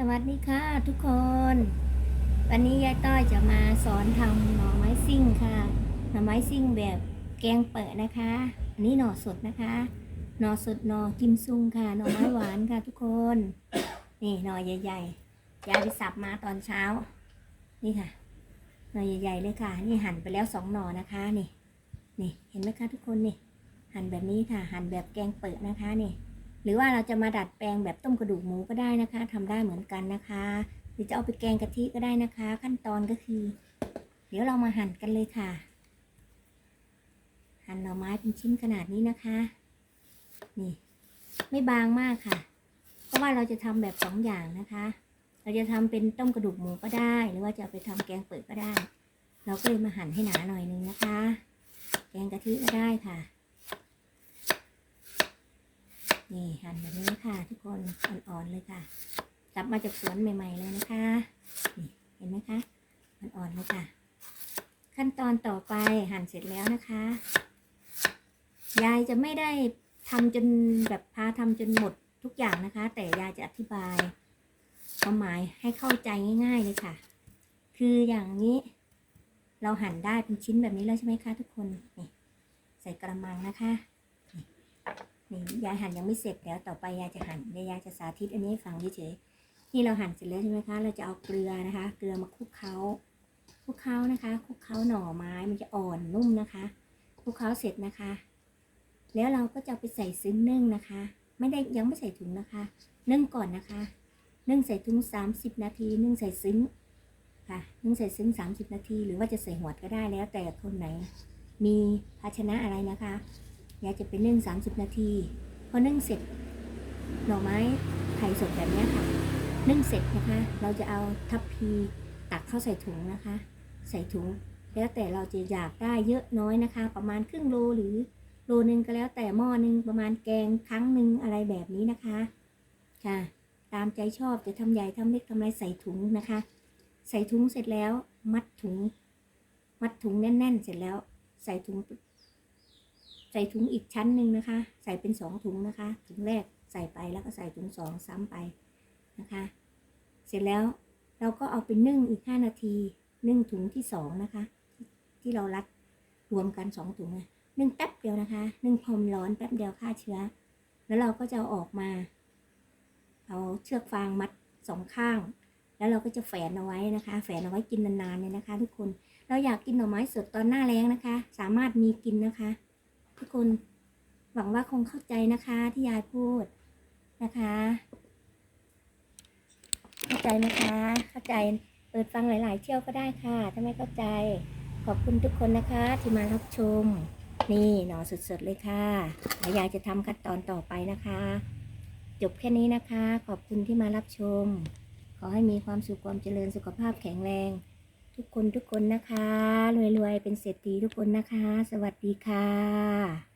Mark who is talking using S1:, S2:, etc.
S1: สวัสดีค่ะทุกคน วันนี้ยายต้อยจะมาสอนทำหน่อไม้ซิ่งค่ะ หน่อไม้ซิ่งแบบแกงเปิดนะคะอันนี้หน่อสดนะคะ หน่อสดหน่อกิมซุงค่ะ หน่อไม้หวานค่ะทุกคน นี่หน่อใหญ่ๆยายไปสับมาตอนเช้า นี่ค่ะ หน่อใหญ่ๆเลยค่ะ นี่หั่นไปแล้วสองหน่อนะคะ นี่ นี่เห็นไหมคะทุกคนนี่ หั่นแบบนี้ค่ะ หั่นแบบแกงเปิดนะคะนี่ หรือว่าเราจะมาดัดแปลงแบบต้มกระดูกหมูก็ได้นะคะทำได้เหมือนกันนะคะ หรือจะเอาไปแกงกะทิก็ได้นะคะ ขั้นตอนก็คือ เดี๋ยวเรามาหั่นกันเลยค่ะ หั่นหน่อไม้เป็นชิ้นขนาดนี้นะคะ นี่ ไม่บางมากค่ะ เพราะว่าเราจะทำแบบสองอย่างนะคะ เราจะทำเป็นต้มกระดูกหมูก็ได้ หรือว่าจะไปทำแกงเปิดก็ได้ เราก็เลยมาหั่นให้หนาหน่อยนึงนะคะ แกงกะทิก็ได้ค่ะ นี่หั่นแบบนี้ค่ะ ทุกคนอ่อนๆเลยค่ะกลับมาจากสวนใหม่ ๆ เลยนะคะนี่เห็นไหมคะอ่อนๆเลยค่ะ ขั้นตอนต่อไปหั่นเสร็จแล้วนะคะ ยายจะไม่ได้ทำจนแบบพาทำจนหมดทุกอย่างนะคะ แต่ยายจะอธิบายความหมายให้เข้าใจง่าย ๆ เลยค่ะ คืออย่างนี้ เราหั่นได้เป็นชิ้นแบบนี้แล้วใช่ไหมคะ ทุกคนนี่ใส่กระมังนะคะ นี่ยายหั่นยังไม่เสร็จเดี๋ยวต่อไปยายจะหั่นยายจะสาธิตอันนี้ให้ฟังเฉยๆที่เราหั่นเสร็จแล้วใช่ไหมคะ เราจะเอาเกลือนะคะ เกลือมาคลุกเคล้าคลุกเคล้านะคะคลุกเคล้าหน่อไม้มันจะอ่อนนุ่มนะคะคลุกเคล้าเสร็จนะคะ แล้วเราก็จะไปใส่ซึ้งนึ่งนะคะ ไม่ได้ยังไม่ใส่ถุงนะคะนึ่งก่อนนะคะนึ่งใส่ถุง 30 นาที นึ่งใส่ซึ้งค่ะนึ่งใส่ซึ้ง 30 นาที หรือว่าจะใส่หวดก็ได้แล้วแต่คนไหน มีภาชนะอะไรนะคะ ยายจะไปนึ่ง 30 นาที พอนึ่งเสร็จ หน่อไม้ไข่สดแบบนี้ค่ะ นึ่งเสร็จนะคะ เราจะเอาทัพพีตักเข้าใส่ถุงนะคะ ใส่ถุง แล้วแต่เราจะอยากได้เยอะน้อยนะคะ ประมาณครึ่งโลหรือโลนึงก็แล้วแต่หม้อนึงประมาณแกงครั้งหนึ่งอะไรแบบนี้นะคะค่ะ ตามใจชอบจะทำใหญ่ทำเล็กทำอะไรใส่ถุงนะคะ ใส่ถุงเสร็จแล้ว มัดถุง มัดถุงแน่น ๆ เสร็จแล้ว ใส่ถุง ใส่ถุงอีกชั้นหนึ่งนะคะ ใส่เป็นสองถุงนะคะ ถุงแรกใส่ไปแล้วก็ใส่ถุงสองซ้ำไปนะคะ เสร็จแล้วเราก็เอาไปนึ่งอีกห้านาที นึ่งถุงที่สองนะคะ ที่เรารัดรวมกันสองถุงนึ่งแป๊บเดียวนะคะ นึ่งพรมร้อนแป๊บเดียวฆ่าเชื้อ แล้วเราก็จะออกมา เอาเชือกฟางมัดสองข้าง แล้วเราก็จะแฝนเอาไว้นะคะ แฝนเอาไว้กินนานๆเลยนะคะ ทุกคน เราอยากกินหน่อไม้สดตอนหน้าแล้งนะคะ สามารถมีกินนะคะ ทุกคน หวังว่าคงเข้าใจนะคะที่ยายพูดนะคะ เข้าใจไหมคะ เข้าใจเปิดฟังหลาย ๆ เที่ยวก็ได้ค่ะ ถ้าไม่เข้าใจ ขอบคุณทุกคนนะคะ ที่มารับชม นี่หนอสด ๆ เลยค่ะแล้วยายจะทำขั้นตอนต่อไปนะคะ จบแค่นี้นะคะ ขอบคุณที่มารับชม ขอให้มีความสุขความเจริญสุขภาพแข็งแรง ทุกคนทุกคนนะคะรวยๆเป็นเศรษฐีทุกคนนะคะ สวัสดีค่ะ